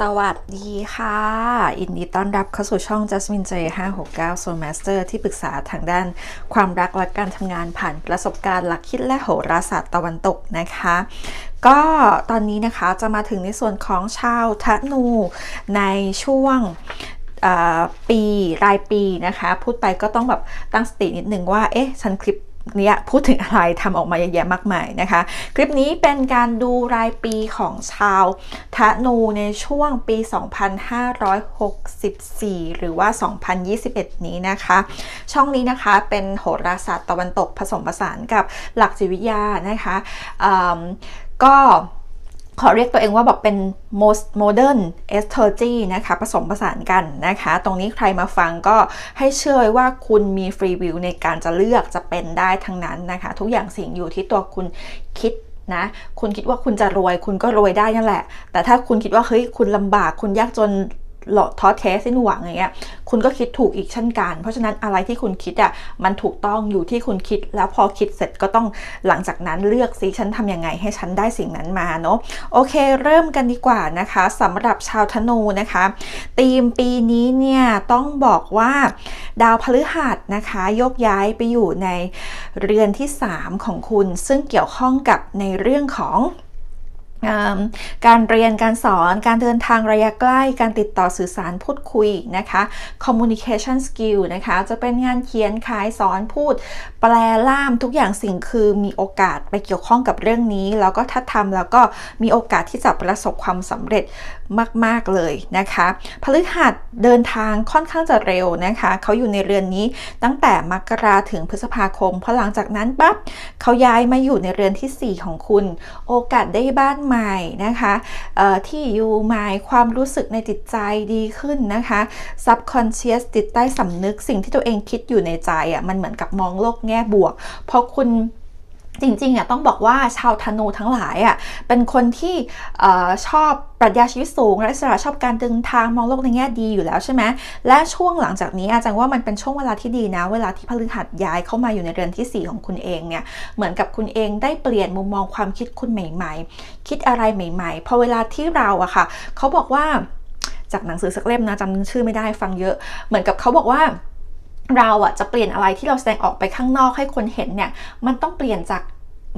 สวัสดีค่ะอินดีต้อนรับเข้าสู่ช่อง Jasmine J 569 Soul Master ที่ปรึกษาทางด้านความรักและการทำงานผ่านประสบการณ์หลักคิดและโหราศาสตร์ตะวันตกนะคะ ก็ตอนนี้นะคะจะมาถึงในส่วนของชาวธนูในช่วงปีรายปีนะคะ พูดไปก็ต้องแบบตั้งสตินิดนึงว่า เอ๊ะ ฉันคลิป เนี้ยพูดถึงอะไรทำออกมาเยอะแยะมากมายนะคะ คลิปนี้เป็นการดูรายปีของชาวธนูในช่วงปี 2564 หรือว่า 2021 นี้นะคะ ช่องนี้นะคะเป็นโหราศาสตร์ตะวันตกผสมผสานกับหลักจิตวิทยานะคะก็ ขอเรียกตัวเองว่าแบบเป็น most modern astrology นะคะผสมผสานกันนะคะ ตรงนี้ใครมาฟังก็ให้เชื่อว่าคุณมี free will ในการจะเลือกจะเป็นได้ทั้งนั้นนะคะ ทุกอย่างสิ่งอยู่ที่ตัวคุณคิดนะคุณคิดว่าคุณจะรวย คุณก็รวยได้นั่นแหละ แต่ถ้าคุณคิดว่าเฮ้ยคุณลำบากคุณยากจน ท้อแท้สิ้นหวังอย่างเงี้ยคุณก็คิดถูกอีกเช่นกัน เพราะฉะนั้นอะไรที่คุณคิดอะมันถูกต้องอยู่ที่คุณคิด แล้วพอคิดเสร็จก็ต้องหลังจากนั้นเลือกสิฉันทำยังไงให้ฉันได้สิ่งนั้นมาเนาะโอเค เริ่มกันดีกว่านะคะสำหรับชาวธนูนะคะธีมปีนี้เนี่ยต้องบอกว่าดาวพฤหัสนะคะยกย้ายไปอยู่ในเรือนที่ 3 ของคุณ ซึ่งเกี่ยวข้องกับในเรื่องของ การเรียนการสอนการเดินทางระยะใกล้ การติดต่อสื่อสารพูดคุยนะคะ communication skill นะคะ จะเป็นงานเขียนขายสอนพูด แปลล่ามทุกอย่างสิ่งคือมีโอกาสไปเกี่ยวข้องกับเรื่องนี้ แล้วก็ถ้าทำแล้วก็มีโอกาสที่จะประสบความสำเร็จมาก ๆ เลยนะคะพฤหัสเดินทางค่อนข้างจะเร็วนะคะ เขาอยู่ในเรือนนี้ตั้งแต่มกราถึงพฤษภาคมพอหลังจากนั้นปั๊บเขาย้ายมาอยู่ในเรือนที่ 4 ของคุณ โอกาสได้บ้านใหม่นะคะที่อยู่ใหม่ความรู้สึกในจิตใจดีขึ้นนะคะ subconscious จิตใต้สำนึกสิ่งที่ตัวเองคิดอยู่ในใจอะมันเหมือนกับมองโลกแง่บวกเพราะคุณ จริงๆอะต้องบอกว่าชาวธนูทั้งหลายอะเป็นคนที่อชอบปรัชญาชีวิตสูงและสระชอบการเดินทางมองโลกในแง่ดีอยู่แล้วใช่ไหมและช่วงหลังจากนี้อาจารย์ว่ามันเป็นช่วงเวลาที่ดีนะ เวลาที่พฤหัสย้ายเข้ามาอยู่ในเรือนที่ 4 ของคุณเองเนี่ยเหมือนกับคุณเองได้เปลี่ยนมุมมองความคิดคุณใหม่ ๆ คิดอะไรใหม่ๆพอเวลาที่เราอะค่ะเขาบอกว่าจากหนังสือสักเล่มนะจำชื่อไม่ได้ฟังเยอะ เหมือนกับเขาบอกว่า เราอะจะเปลี่ยนอะไรที่เราแสดงออกไปข้างนอกให้คนเห็นเนี่ย มันต้องเปลี่ยนจาก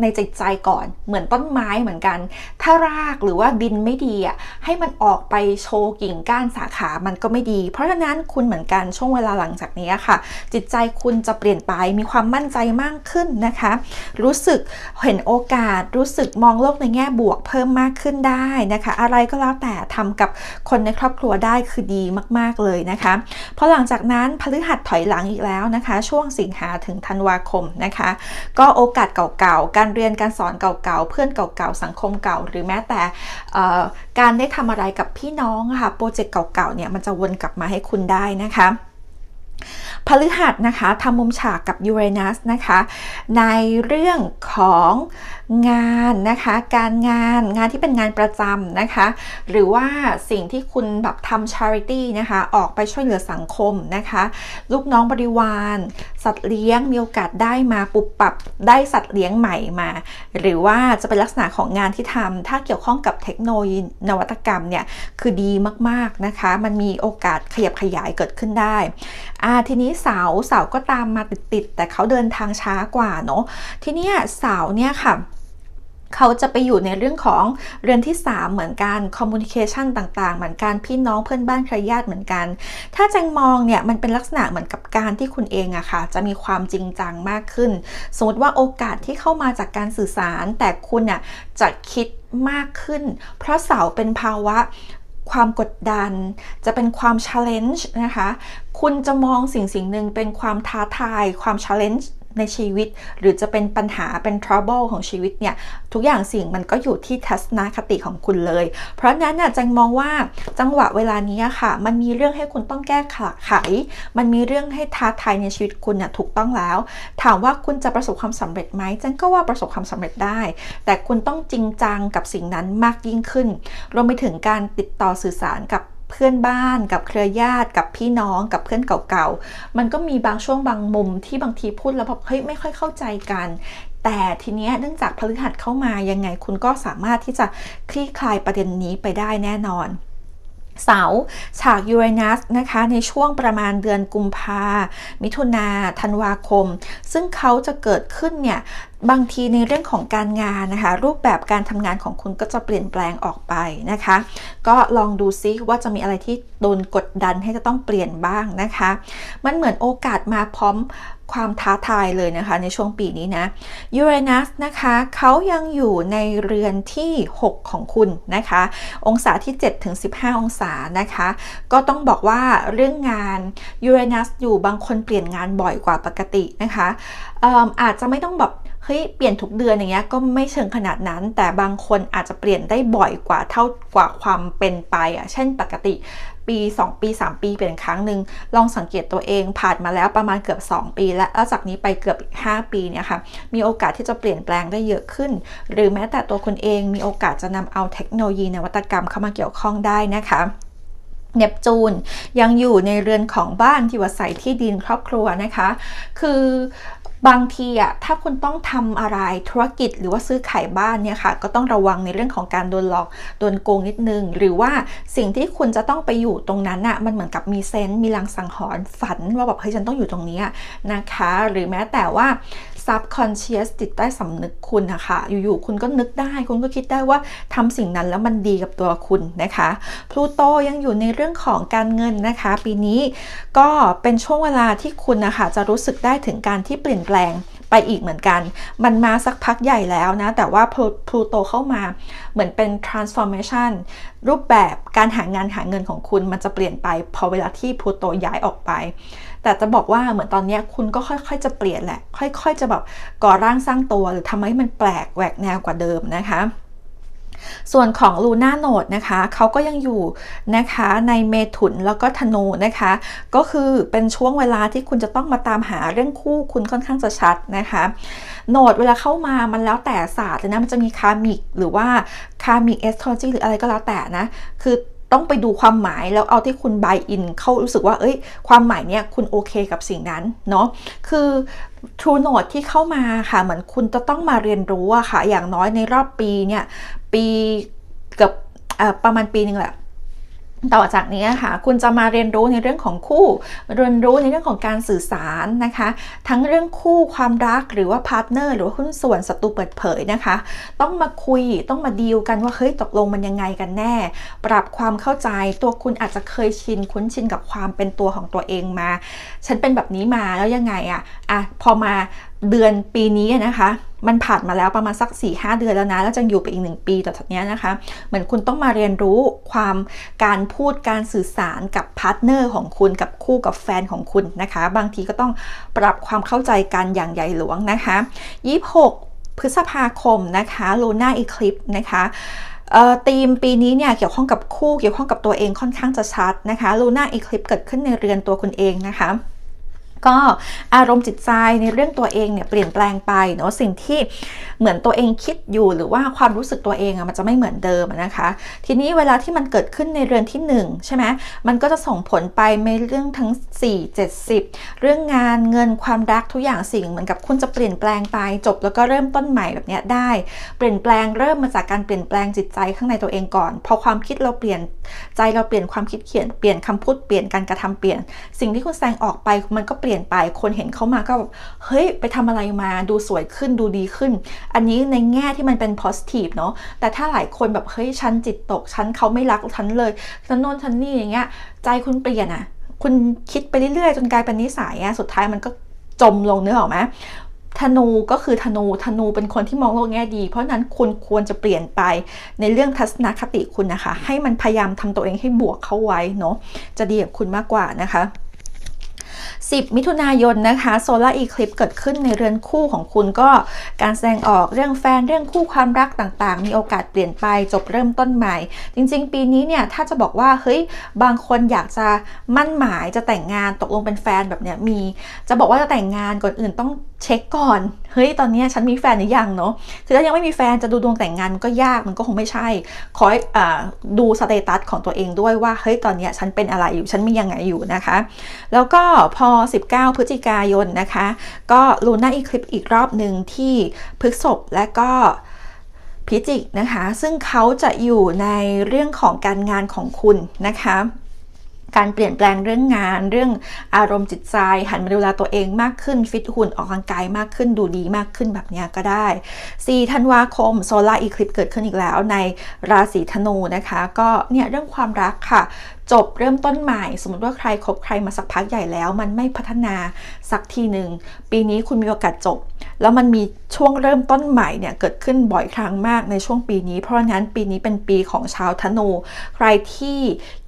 ในจิตใจก่อนเหมือนต้นไม้เหมือนกัน ถ้ารากหรือว่าดินไม่ดีอะให้มันออกไปโชว์กิ่งก้านสาขามันก็ไม่ดี เพราะฉะนั้นคุณเหมือนกันช่วงเวลาหลังจากนี้ค่ะ จิตใจคุณจะเปลี่ยนไปมีความมั่นใจมากขึ้นนะคะ รู้สึกเห็นโอกาส รู้สึกมองโลกในแง่บวกเพิ่มมากขึ้นได้นะคะ อะไรก็แล้วแต่ทำกับคนในครอบครัวได้คือดีมาก ๆเลยนะคะพอหลังจากนั้นพฤหัสถอยหลังอีกแล้วนะคะ ช่วงสิงหาถึงธันวาคมนะคะ ก็โอกาสเก่าๆการการเรียนการสอนเก่าๆ เพื่อนเก่าๆ สังคมเก่า หรือแม้แต่การได้ทำอะไรกับพี่น้องค่ะ โปรเจกต์เก่าๆ เนี่ยมันจะวนกลับมาให้คุณได้นะคะพฤหัสนะคะทำมุมฉากกับยูเรนัสนะคะ ในเรื่องของงานนะคะการงานงานที่เป็นงานประจำนะคะ หรือว่าสิ่งที่คุณแบบทำ charity นะคะออกไปช่วยเหลือสังคมนะคะ ลูกน้องบริวาร สัตว์เลี้ยงมีโอกาสได้มาปุบปับได้สัตว์เลี้ยงใหม่มา หรือว่าจะเป็นลักษณะของงานที่ทำถ้าเกี่ยวข้องกับเทคโนโลยีนวัตกรรมเนี่ยคือดีมากๆนะคะ มันมีโอกาสขยับขยายเกิดขึ้นได้อ่าทีนี้เสาเสาก็ตามมาติดๆแต่เขาเดินทางช้ากว่าเนาะทีนี้เสาเนี่ยค่ะ เขาจะไปอยู่ในเรื่องของเรือนที่ 3 เหมือนกันคอมมูนิเคชันต่างๆ เหมือนกันพี่น้องเพื่อนบ้านใครญาติเหมือนกัน ถ้าแจงมองเนี่ยมันเป็นลักษณะเหมือนกับการที่คุณเองอะค่ะ จะมีความจริงจังมากขึ้น สมมติว่าโอกาสที่เข้ามาจากการสื่อสาร แต่คุณอะจะคิดมากขึ้น เพราะเสาเป็นภาวะความกดดัน จะเป็นความ challenge นะคะ คุณจะมองสิ่งสิ่งหนึ่งเป็นความท้าทาย ความ challenge ในชีวิต หรือจะเป็นปัญหาเป็น trouble ของชีวิตเนี่ยทุกอย่างสิ่งมันก็อยู่ที่ทัศนคติของคุณเลย เพราะนั้นน่ะจังมองว่าจังหวะเวลานี้ค่ะ มันมีเรื่องให้คุณต้องแก้ไข มันมีเรื่องให้ท้าทายในชีวิตคุณน่ะถูกต้องแล้ว ถามว่าคุณจะประสบความสำเร็จไหมจันก็ว่าประสบความสำเร็จได้ แต่คุณต้องจริงจังกับสิ่งนั้นมากยิ่งขึ้นรวมไปถึงการติดต่อสื่อสารกับ เพื่อนบ้าน กับเครือญาติ กับพี่น้อง กับเพื่อนเก่าๆ มันก็มีบางช่วงบางมุมที่บางทีพูดแล้วแบบเฮ้ยไม่ค่อยเข้าใจกัน แต่ทีเนี้ยเนื่องจากพฤหัสเข้ามายังไงคุณก็สามารถที่จะคลี่คลายประเด็นนี้ไปได้แน่นอนเสาร์ฉากยูเรนัสนะคะในช่วงประมาณเดือนกุมภามิถุนาธันวาคม ซึ่งเขาจะเกิดขึ้นเนี่ย บางทีในเรื่องของการงานนะคะ รูปแบบการทำงานของคุณก็จะเปลี่ยนแปลงออกไปนะคะ ก็ลองดูซิว่าจะมีอะไรที่โดนกดดันให้จะต้องเปลี่ยนบ้างนะคะ มันเหมือนโอกาสมาพร้อมความท้าทายเลยนะคะในช่วงปีนี้นะยูเรนัสนะคะเขายังอยู่ในเรือนที่ 6 ของคุณนะคะ องศาที่7ถึง15 องศานะคะ ก็ต้องบอกว่าเรื่องงานยูเรนัสอยู่บางคนเปลี่ยนงานบ่อยกว่าปกตินะคะอาอาจจะไม่ต้องแบบ เฮ้ยเปลี่ยนทุกเดือนอย่างเงี้ยก็ไม่เชิงขนาดนั้น แต่บางคนอาจจะเปลี่ยนได้บ่อยกว่าเท่ากว่าความเป็นไปอะเช่นปกติปี 2 ปี 3 ปีเปลี่ยนครั้งหนึ่งลองสังเกตตัวเองผ่านมาแล้วประมาณเกือบ 2 ปี และแล้วจากนี้ไปเกือบอีก 5 ปีเนี่ยค่ะมีโอกาสที่จะเปลี่ยนแปลงได้เยอะขึ้น หรือแม้แต่ตัวคุณเองมีโอกาสจะนำเอาเทคโนโลยีนวัตกรรมเข้ามาเกี่ยวข้องได้นะคะเนปจูนยังอยู่ในเรือนของบ้านที่วัาศัยที่ดินครอบครัวนะคะ คือ บางทีอะถ้าคุณต้องทำอะไรธุรกิจหรือว่าซื้อขายบ้านเนี่ยค่ะ ก็ต้องระวังในเรื่องของการโดนหลอกโดนโกงนิดนึง หรือว่าสิ่งที่คุณจะต้องไปอยู่ตรงนั้นอะมันเหมือนกับมีเซนต์มีลังสังหรณ์ฝันว่าแบบเฮ้ยฉันต้องอยู่ตรงนี้นะคะ หรือแม้แต่ว่า subconscious จิตใต้สำนึกคุณนะคะ อยู่ๆ คุณก็นึกได้ คุณก็คิดได้ว่าทำสิ่งนั้นแล้วมันดีกับตัวคุณนะคะพลูโตยังอยู่ในเรื่องของการเงินนะคะ ปีนี้ก็เป็นช่วงเวลาที่คุณนะคะจะรู้สึกได้ถึงการที่เปลี่ยนแปลง ไปอีกเหมือนกัน มันมาสักพักใหญ่แล้วนะ แต่ว่าพลูโตเข้ามาเหมือนเป็น transformation รูปแบบการหางานหาเงินของคุณมันจะเปลี่ยนไปพอเวลาที่พลูโตย้ายออกไป แต่จะบอกว่าเหมือนตอนนี้คุณก็ค่อยๆจะเปลี่ยนแหละ ค่อยๆจะแบบก่อร่างสร้างตัวหรือทำให้มันแปลกแหวกแนวกว่าเดิมนะคะ ส่วนของลูน่าโนดนะคะเขาก็ยังอยู่นะคะในเมถุนแล้วก็ธนูนะคะ ก็คือเป็นช่วงเวลาที่คุณจะต้องมาตามหาเรื่องคู่คุณค่อนข้างจะชัดนะคะโนดเวลาเข้ามามันแล้วแต่ศาสตร์เลยนะมันจะมีคามิกหรือว่าคามิกเอสโทรจีหรืออะไรก็แล้วแต่นะคือต้องไปดูความหมายแล้วเอาที่คุณบายอินเข้ารู้สึกว่า เอ้ย ความหมายเนี้ยคุณโอเคกับสิ่งนั้นเนาะ คือ True Note ที่เข้ามาค่ะ เหมือนคุณจะต้องมาเรียนรู้อะค่ะ อย่างน้อยในรอบปีเนี่ย ปีเกือบประมาณปีนึงแหละ ต่อจากนี้ค่ะคุณจะมาเรียนรู้ในเรื่องของคู่ เรียนรู้ในเรื่องของการสื่อสารนะคะ ทั้งเรื่องคู่ความรักหรือว่าพาร์ทเนอร์หรือว่าหุ้นส่วนศัตรูเปิดเผยนะคะ ต้องมาคุยต้องมาดีลกันว่าเฮ้ยตกลงมันยังไงกันแน่ ปรับความเข้าใจตัวคุณอาจจะเคยชินคุ้นชินกับความเป็นตัวของตัวเองมา ฉันเป็นแบบนี้มาแล้วยังไงอะอะพอมา เดือนปีนี้นะคะ มันผ่านมาแล้วประมาณสัก4ี่หเดือนแล้วนะ แล้วจะอยู่ไปอีกหนึ่งปีต่อจากนี้นะคะ เหมือนคุณต้องมาเรียนรู้ความการพูดการสื่อสารกับพาร์ทเนอร์ของคุณกับคู่กับแฟนของคุณนะคะ บางทีก็ต้องปรับความเข้าใจกันอย่างใหญ่หลวงนะคะ26 พฤษภาคมนะคะลูน่าอีคลิปนะคะธีมปีนี้เนี่ยเกี่ยวข้องกับคู่เกี่ยวข้องกับตัวเองค่อนข้างจะชัดนะคะลูน่าอีคลิปเกิดขึ้นในเรือนตัวคุณเองนะคะ ก็อารมณ์จิตใจในเรื่องตัวเองเนี่ยเปลี่ยนแปลงไปเนาะสิ่งที่เหมือนตัวเองคิดอยู่หรือว่าความรู้สึกตัวเองอะมันจะไม่เหมือนเดิมนะคะ ทีนี้เวลาที่มันเกิดขึ้นในเรือนที่ 1 ใช่ไหมมันก็จะส่งผลไปในเรื่องทั้ง 4 70 เรื่องงานเงินความรักทุกอย่างสิ่งเหมือนกับคุณจะเปลี่ยนแปลงไปจบแล้วก็เริ่มต้นใหม่แบบนี้ได้ เปลี่ยนแปลงเริ่มมาจากการเปลี่ยนแปลงจิตใจข้างในตัวเองก่อน พอความคิดเราเปลี่ยนใจเราเปลี่ยนความคิดเขียนเปลี่ยนคำพูดเปลี่ยนการกระทำเปลี่ยน สิ่งที่คุณแสดงออกไปมันก็เปลี่ยนไป คนเห็นเขามาก็แบบเฮ้ยไปทำอะไรมาดูสวยขึ้นดูดีขึ้น อันนี้ในแง่ที่มันเป็น positive เนาะแต่ถ้าหลายคนแบบเฮ้ยฉันจิตตกฉันเขาไม่รักฉันเลยฉันโน่นฉันนี่อย่างเงี้ยใจคุณเปลี่ยนอะ่ะคุณคิดไปเรื่อยๆจนกลายเป็นนิสัยอะสุดท้ายมันก็จมลงเนื้อออกไหมธนูก็คือธนูธนูเป็นคนที่มองโลกแง่ดี เพราะนั้นคุณควรจะเปลี่ยนไปในเรื่องทัศนคติคุณนะคะ ให้มันพยายามทำตัวเองให้บวกเข้าไว้เนาะจะดีกับคุณมากกว่านะคะ 10 มิถุนายนนะคะโซลาร์อีคลิปเกิดขึ้นในเรือนคู่ของคุณก็การแสดงออกเรื่องแฟนเรื่องคู่ความรักต่างๆ มีโอกาสเปลี่ยนไปจบเริ่มต้นใหม่ จริง ๆ ปีนี้เนี่ยถ้าจะบอกว่าเฮ้ยบางคนอยากจะมั่นหมายจะแต่งงานตกลงเป็นแฟนแบบเนี้ยมี จะบอกว่าจะแต่งงานก่อนอื่นต้องเช็คก่อน เฮ้ยตอนนี้ฉันมีแฟนหรือยังเนาะคือถ้ายังไม่มีแฟนจะดูดวงแต่งงานก็ยากมันก็คงไม่ใช่ขออดูสเตตัสของตัวเองด้วยว่าเฮ้ยตอนนี้ฉันเป็นอะไรอยู่ฉันมียังไงอยู่นะคะ แล้วก็พอ 19 พฤศจิกายนนะคะ ก็ลูน่าอีคลิปอีกรอบหนึ่งที่พฤกษบและก็พิจิกนะคะ ซึ่งเขาจะอยู่ในเรื่องของการงานของคุณนะคะ การเปลี่ยนแปลงเรื่องงาน เรื่องอารมณ์จิตใจ หันมาดูแลตัวเองมากขึ้น ฟิตหุ่นออกกำลังกายมากขึ้นดูดีมากขึ้นแบบนี้ก็ได้4ธันวาคมโซลาร์อีคลิปเกิดขึ้นอีกแล้วในราศีธนูนะคะ ก็เนี่ยเรื่องความรักค่ะจบเริ่มต้นใหม่ สมมติว่าใครคบใครมาสักพักใหญ่แล้ว มันไม่พัฒนาสักทีหนึ่งปีนี้คุณมีโอกาสจบ แล้วมันมีช่วงเริ่มต้นใหม่เนี่ยเกิดขึ้นบ่อยครั้งมากในช่วงปีนี้ เพราะฉะนั้นปีนี้เป็นปีของชาวธนู ใครที่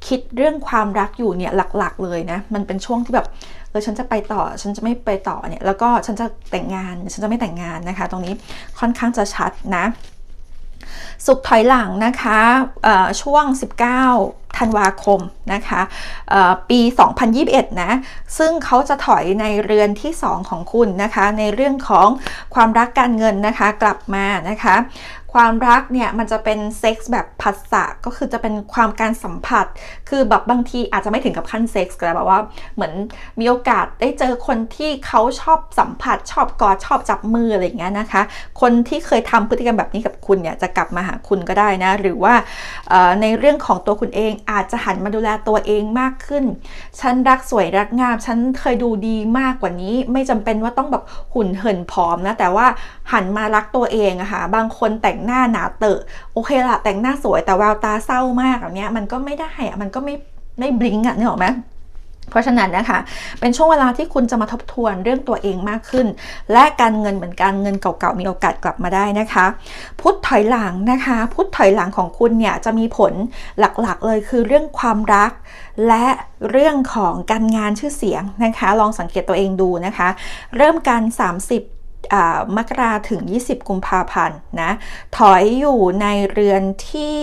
คิดเรื่องความรักอยู่เนี่ยหลักๆ เลยนะมันเป็นช่วงที่แบบเออฉันจะไปต่อฉันจะไม่ไปต่อเนี่ยแล้วก็ฉันจะแต่งงานฉันจะไม่แต่งงานนะคะ ตรงนี้ค่อนข้างจะชัดนะ สุขถอยหลังนะคะช่วง 19ธันวาคมนะคะปี 2021 นะ ซึ่งเขาจะถอยในเรือนที่ 2 ของคุณนะคะ ในเรื่องของความรักการเงินนะคะกลับมานะคะ ความรักเนี่ยมันจะเป็นเซ็กส์แบบผัสสะก็คือจะเป็นความการสัมผัส คือแบบบางทีอาจจะไม่ถึงกับขั้นเซ็กส์แต่แบบว่าเหมือนมีโอกาสได้เจอคนที่เขาชอบสัมผัส ชอบกอดชอบจับมืออะไรอย่างเงี้ยนะคะ คนที่เคยทำพฤติกรรมแบบนี้กับคุณเนี่ยจะกลับมาหาคุณก็ได้นะ หรือว่าในเรื่องของตัวคุณเองอาจจะหันมาดูแลตัวเองมากขึ้น ฉันรักสวยรักงาม ฉันเคยดูดีมากกว่านี้ ไม่จำเป็นว่าต้องแบบหุ่นเหินผอมนะ แต่ว่าหันมารักตัวเองอะค่ะ บางคนแต่งหน้าหนาเตอะ โอเคละแต่งหน้าสวยแต่แววตาเศร้ามากแบบนี้ยมันก็ไม่ได้อะมันก็ไม่ไม่บลิงอะนึกออกไหม เพราะฉะนั้นนะคะ เป็นช่วงเวลาที่คุณจะมาทบทวนเรื่องตัวเองมากขึ้น และการเงินเหมือนกันเงินเก่าๆมีโอกาสกลับมาได้นะคะ พุทธถอยหลังนะคะ พุทธถอยหลังของคุณเนี่ยจะมีผลหลักๆเลยคือเรื่องความรัก และเรื่องของการงานชื่อเสียงนะคะ ลองสังเกตตัวเองดูนะคะ เริ่มการ 30มกราถึง 20 กุมภาพันธ์นะ ถอยอยู่ในเรือนที่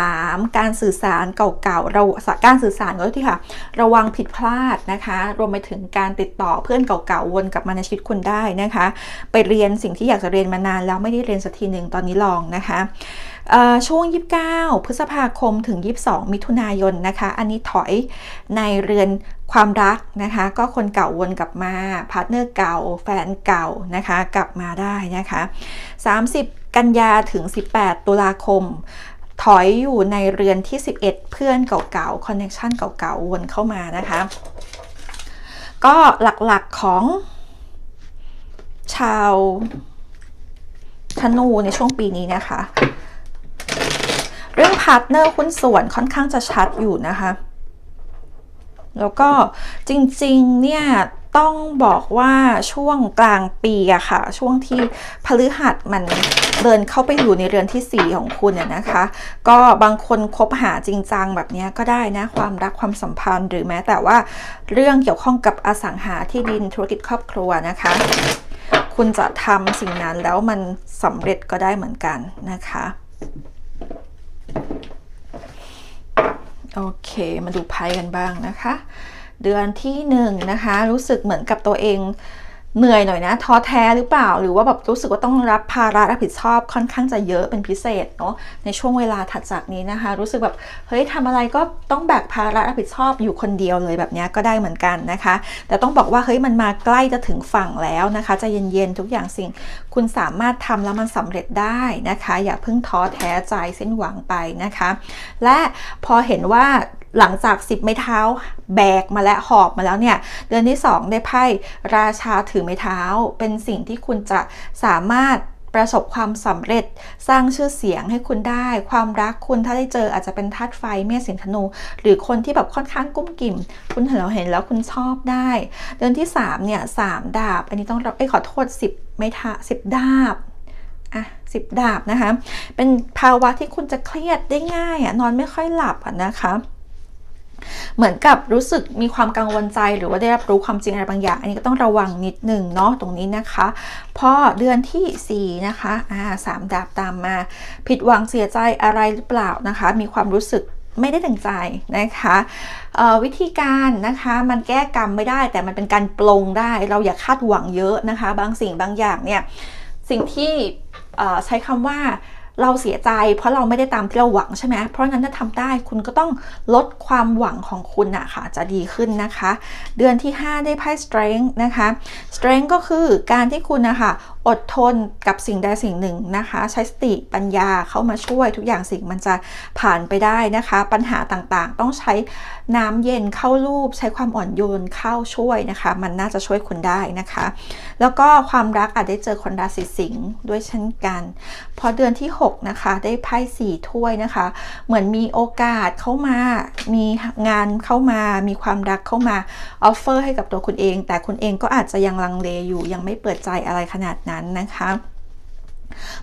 3 การสื่อสารเก่าๆเราการสื่อสารก็ที่ค่ะ ระวังผิดพลาดนะคะ รวมไปถึงการติดต่อเพื่อนเก่าๆวนกลับมาในชีวิตคุณได้นะคะ ไปเรียนสิ่งที่อยากจะเรียนมานานแล้วไม่ได้เรียนสักทีหนึ่งตอนนี้ลองนะคะช่วง 29 พฤษภาคมถึง 22 มิถุนายนนะคะ อันนี้ถอยในเรือนความรักนะคะ ก็คนเก่าวนกลับมาพาร์ทเนอร์เก่า แฟนเก่านะคะ กลับมาได้นะคะ 30 กันยาถึง 18 ตุลาคม ถอยอยู่ในเรือนที่ 11 เพื่อนเก่าๆคอนเนคชันเก่าๆวนเข้ามานะคะ ก็หลักๆของ ชาวธนูในช่วงปีนี้นะคะ เรื่องพาร์ทเนอร์หุ้นส่วนค่อนข้างจะชัดอยู่นะคะ แล้วก็จริงๆเนี่ยต้องบอกว่าช่วงกลางปีอะค่ะ ช่วงที่พฤหัสมัน เดินเข้าไปอยู่ในเรือนที่ 4 ของคุณเนี่ยนะคะ ก็บางคนคบหาจริงจังแบบนี้ก็ได้นะ ความรักความสัมพันธ์หรือแม้แต่ว่าเรื่องเกี่ยวข้องกับอสังหาที่ดินธุรกิจครอบครัวนะคะ คุณจะทำสิ่งนั้นแล้วมันสำเร็จก็ได้เหมือนกันนะคะโอเค มาดูไพ่กันบ้างนะคะ เดือนที่หนึ่งนะคะ รู้สึกเหมือนกับตัวเอง เหนื่อยหน่อยนะท้อแท้หรือเปล่า หรือว่าแบบรู้สึกว่าต้องรับภาระรับผิดชอบค่อนข้างจะเยอะเป็นพิเศษเนาะในช่วงเวลาถัดจากนี้นะคะ รู้สึกแบบเฮ้ยทำอะไรก็ต้องแบกภาระรับผิดชอบอยู่คนเดียวเลยแบบนี้ก็ได้เหมือนกันนะคะ แต่ต้องบอกว่าเฮ้ยมันมาใกล้จะถึงฝั่งแล้วนะคะจะเย็นๆทุกอย่างสิ่ง คุณสามารถทำแล้วมันสำเร็จได้นะคะ อย่าเพิ่งท้อแท้ใจเส้นหวังไปนะคะ และพอเห็นว่าหลังจากสิบไม้เท้าแบกมาและหอบมาแล้วเนี่ยเดือนที่ 2 ได้ไพ่ราชาถือไม้เท้า เป็นสิ่งที่คุณจะสามารถประสบความสำเร็จสร้างชื่อเสียงให้คุณได้ ความรักคุณถ้าได้เจออาจจะเป็นธาตุไฟเมษสิงธนู หรือคนที่แบบค่อนข้างกุ้มกิ่ม คุณเห็นเราเห็นแล้วคุณชอบได้ เดือนที่ 3 เนี่ยสามดาบ อันนี้ต้องรับไอ้ขอโทษ 10 ไม้ท้าสิบดาบอะสิบดาบนะคะ เป็นภาวะที่คุณจะเครียดได้ง่ายอะนอนไม่ค่อยหลับอะนะคะ เหมือนกับรู้สึกมีความกังวลใจ หรือว่าได้รับรู้ความจริงอะไรบางอย่าง อันนี้ก็ต้องระวังนิดหนึ่งเนาะตรงนี้นะคะพอเดือนที่ 4 นะคะอ่าสามดาบตามมา ผิดหวังเสียใจอะไรหรือเปล่านะคะ มีความรู้สึกไม่ได้ดังใจนะคะวิธีการนะคะมันแก้กรรมไม่ได้ แต่มันเป็นการปลงได้ เราอย่าคาดหวังเยอะนะคะ บางสิ่งบางอย่างเนี่ยสิ่งที่ใช้คำว่า เราเสียใจ เพราะเราไม่ได้ตามที่เราหวังใช่ไหมเพราะงั้นถ้าทำได้คุณก็ต้องลดความหวังของคุณอะค่ะจะดีขึ้นนะคะ เดือนที่ 5 ได้ไพ่ strength นะคะ strength ก็คือการที่คุณนะคะ อดทนกับสิ่งใดสิ่งหนึ่งนะคะ ใช้สติปัญญาเข้ามาช่วยทุกอย่างสิ่งมันจะผ่านไปได้นะคะ ปัญหาต่างๆ ต้องใช้น้ำเย็นเข้ารูป ใช้ความอ่อนโยนเข้าช่วยนะคะ มันน่าจะช่วยคุณได้นะคะ แล้วก็ความรักอาจได้เจอคนราศีสิงห์ด้วยเช่นกัน พอเดือนที่ 6 นะคะได้ไพ่สี่ถ้วยนะคะ เหมือนมีโอกาสเข้ามา มีงานเข้ามา มีความรักเข้ามาออฟเฟอร์ให้กับตัวคุณเอง แต่คุณเองก็อาจจะยังลังเลอยู่ยังไม่เปิดใจอะไรขนาดนั้นนะคะ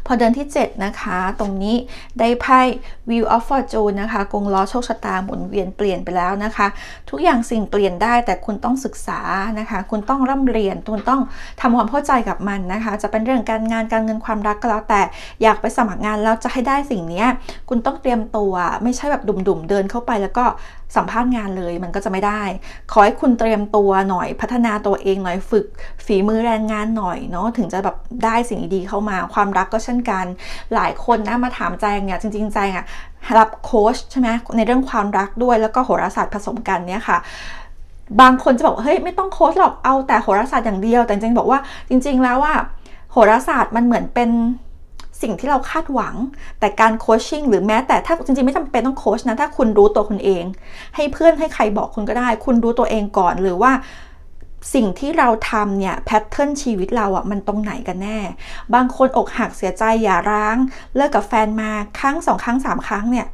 พอเดือนที่ 7 นะคะ ตรงนี้ได้ไพ่ Wheel of Fortune นะคะกงล้อโชคชะตาหมุนเวียนเปลี่ยนไปแล้วนะคะ ทุกอย่างสิ่งเปลี่ยนได้แต่คุณต้องศึกษานะคะ คุณต้องร่ำเรียน คุณต้องทำความเข้าใจกับมันนะคะ จะเป็นเรื่องการงานการเงินความรักก็แล้วแต่อยากไปสมัครงานแล้วจะให้ได้สิ่งนี้คุณต้องเตรียมตัวไม่ใช่แบบดุ่มๆเดินเข้าไปแล้วก็ สัมภาษณ์งานเลยมันก็จะไม่ได้ ขอให้คุณเตรียมตัวหน่อยพัฒนาตัวเองหน่อยฝึกฝีมือแรงงานหน่อยเนาะถึงจะแบบได้สิ่งดีๆเข้ามา ความรักก็เช่นกัน หลายคนนะมาถามแจงเนี่ยจริงๆแจงอะรับโค้ชใช่ไหมในเรื่องความรักด้วยแล้วก็โหราศาสตร์ผสมกันเนี่ยค่ะบางคนจะบอกเฮ้ยไม่ต้องโค้ชหรอกเอาแต่โหราศาสตร์อย่างเดียว แต่จริงๆบอกว่าจริง ๆ แล้วว่าโหราศาสตร์มันเหมือนเป็น สิ่งที่เราคาดหวัง แต่การโคชชิ่งหรือแม้แต่ถ้าจริงๆไม่จำเป็นต้องโคชนะ ถ้าคุณรู้ตัวคุณเอง ให้เพื่อนให้ใครบอกคุณก็ได้ คุณรู้ตัวเองก่อนหรือว่าสิ่งที่เราทำเนี่ยแพทเทิร์นชีวิตเราอะ่ะมันตรงไหนกันแน่ บางคนอกหักเสียใจอย่าร้าง เลิกกับแฟนมาครั้งสองครั้งสามครั้งเนี่ย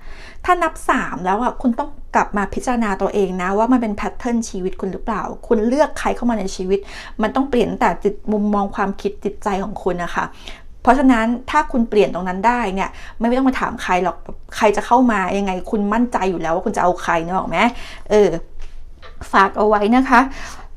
ถ้านับ 3 แล้วอะคุณต้องกลับมาพิจารณาตัวเองนะว่ามันเป็นแพทเทิร์นชีวิตคุณหรือเปล่า คุณเลือกใครเข้ามาในชีวิต มันต้องเปลี่ยนแต่จิตมุมมองความคิดจิตใจของคุณนะคะ เพราะฉะนั้นถ้าคุณเปลี่ยนตรงนั้นได้เนี่ยไม่ต้องมาถามใครหรอกใครจะเข้ามายังไง คุณมั่นใจอยู่แล้วว่าคุณจะเอาใครเนอะไหมเออฝากเอาไว้นะคะ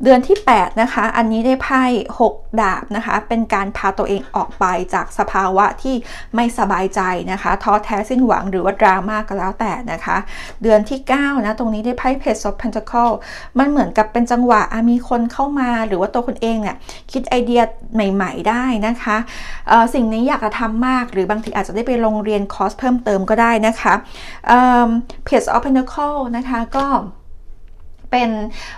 เดือนที่ 8 นะคะ อันนี้ได้ไพ่ 6 ดาบนะคะ เป็นการพาตัวเองออกไปจากสภาวะที่ไม่สบายใจนะคะท้อแท้สิ้นหวังหรือว่าดราม่าก็แล้วแต่นะคะ เดือนที่ 9 นะ ตรงนี้ได้ไพ่ Page of Pentacle มันเหมือนกับเป็นจังหวะมีคนเข้ามาหรือว่าตัวคุณเองเนี่ยคิดไอเดียใหม่ ๆ ได้นะคะสิ่งนี้อยากจะทำมากหรือบางทีอาจจะได้ไปโรงเรียนคอร์สเพิ่มเติมก็ได้นะคะ Page of Pentacle นะคะก็ เป็น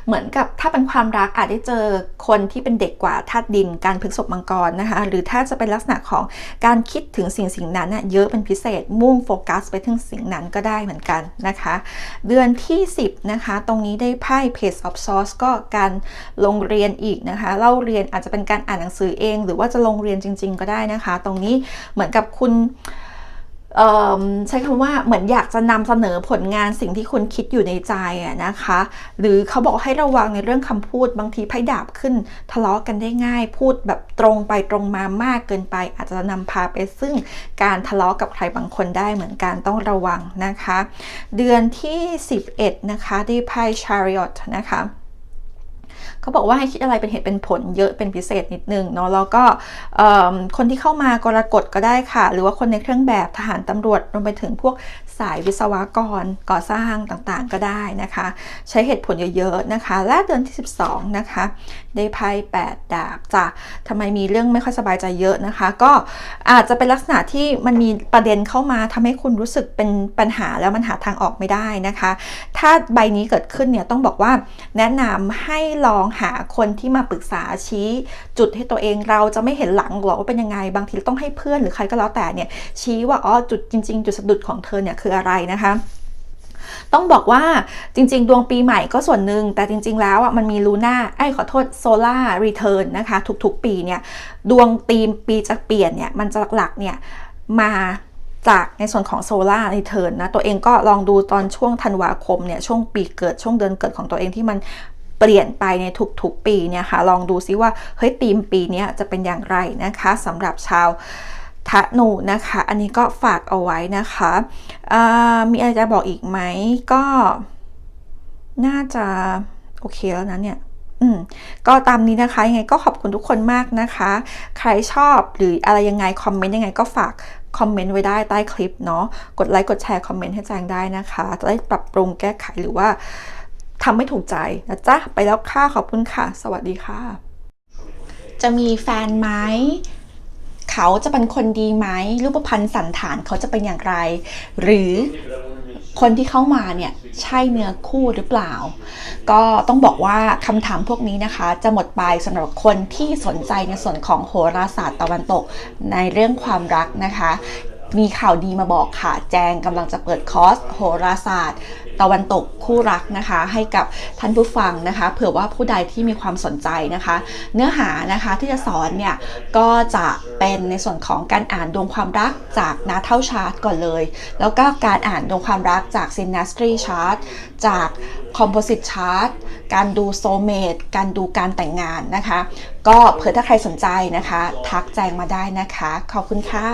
เหมือนกับถ้าเป็นความรักอาจได้เจอคนที่เป็นเด็กกว่าธาตุดิน การพฤกษบมังกรนะคะหรือถ้าจะเป็นลักษณะของการคิดถึงสิ่งสิ่งนั้นเยอะเป็นพิเศษมุ่งโฟกัสไปถึงสิ่งนั้นก็ได้เหมือนกันนะคะ เดือนที่ 10 นะคะ ตรงนี้ได้ไพ่ Page of Swords ก็การลงเรียนอีกนะคะเล่าเรียนอาจจะเป็นการอ่านหนังสือเอง หรือว่าจะลงเรียนจริง ๆ ก็ได้นะคะ ตรงนี้เหมือนกับคุณ ใช้คำว่าเหมือนอยากจะนำเสนอผลงานสิ่งที่คุณคิดอยู่ในใจนะคะ หรือเขาบอกให้ระวังในเรื่องคำพูดบางทีไพ่ดาบขึ้น ทะเลาะกันได้ง่าย พูดแบบตรงไปตรงมามากเกินไป อาจจะนำพาไปซึ่งการทะเลาะกับใครบางคนได้เหมือนกันต้องระวังนะคะ เดือนที่ 11 นะคะได้ไพ่ chariot นะคะ เขาบอกว่าให้คิดอะไรเป็นเหตุเป็นผลเยอะเป็นพิเศษนิดนึงเนาะแล้วก็คนที่เข้ามากรกฎก็ได้ค่ะ หรือว่าคนในเครื่องแบบทหารตำรวจรวมไปถึงพวก สายวิศวกรก่อสร้างต่างๆก็ได้นะคะ ใช้เหตุผลเยอะๆนะคะ และเดือนที่ 12 นะคะ ได้ไพ่8ดาบจ้ะทำไมมีเรื่องไม่ค่อยสบายใจเยอะนะคะ ก็อาจจะเป็นลักษณะที่มันมีประเด็นเข้ามาทำให้คุณรู้สึกเป็นปัญหาแล้วมันหาทางออกไม่ได้นะคะ ถ้าใบนี้เกิดขึ้นเนี่ยต้องบอกว่าแนะนำให้ลองหาคนที่มาปรึกษาชี้จุดให้ตัวเองเราจะไม่เห็นหลังหรอกว่าเป็นยังไงบางทีต้องให้เพื่อนหรือใครก็แล้วแต่เนี่ยชี้ว่าอ๋อจุดจริง ๆ จุดสะดุดของเธอเนี่ยคืออะไรนะคะต้องบอกว่าจริง ๆ ดวงปีใหม่ก็ส่วนหนึ่งแต่จริง ๆ แล้วอะมันมีลูน่าไอ้ขอโทษโซล่ารีเทิร์นนะคะ ทุกๆ ปีเนี่ย ดวงตีมปีจะเปลี่ยนเนี่ย มันจะหลักๆเนี่ย มาจากในส่วนของโซลาร์ในเทิร์นนะ ตัวเองก็ลองดูตอนช่วงธันวาคมเนี่ย ช่วงปีเกิดช่วงเดือนเกิดของตัวเองที่มันเปลี่ยนไปในทุกๆ ปีเนี่ยค่ะลองดูซิว่าเฮ้ยธีมปีนี้จะเป็นอย่างไรนะคะสำหรับชาว ทะนูนะคะ อันนี้ก็ฝากเอาไว้นะคะมีอะไรจะบอกอีกไหมก็ น่าจะโอเคแล้วนะเนี่ยอืมก็ตามนี้นะคะยังไงก็ขอบคุณทุกคนมากนะคะ ใครชอบหรืออะไรยังไงคอมเมนต์ยังไงก็ฝากคอมเมนต์ไว้ได้ใต้คลิปเนาะกดไลค์กดแชร์คอมเมนต์ให้แจงได้นะคะ จะได้ปรับปรุงแก้ไขหรือว่าทำไม่ถูกใจนะจ๊ะ ไปแล้วค่ะ ขอบคุณค่ะ สวัสดีค่ะ จะมีแฟนไหม เขาจะเป็นคนดีไหมรูปพรรณสันฐานเขาจะเป็นอย่างไร หรือคนที่เข้ามาเนี่ยใช่เนื้อคู่หรือเปล่า ก็ต้องบอกว่าคำถามพวกนี้นะคะ จะหมดไปสำหรับคนที่สนใจในส่วนของโหราศาสตร์ตะวันตกในเรื่องความรักนะคะ มีข่าวดีมาบอกค่ะ แจงกำลังจะเปิดคอร์สโหราศาสตร์ ตะวันตกคู่รักนะคะ ให้กับท่านผู้ฟังนะคะ เผื่อว่าผู้ใดที่มีความสนใจนะคะ เนื้อหานะคะที่จะสอนเนี่ยก็จะเป็นในส่วนของการอ่านดวงความรักจากนาเท่าชาร์ตก่อนเลย แล้วก็การอ่านดวงความรักจาก Synastry Chart จาก Composite Chart การดูโซเมตการดูการแต่งงานนะคะ ก็เผื่อถ้าใครสนใจนะคะ ทักแจ้งมาได้นะคะ ขอบคุณค่ะ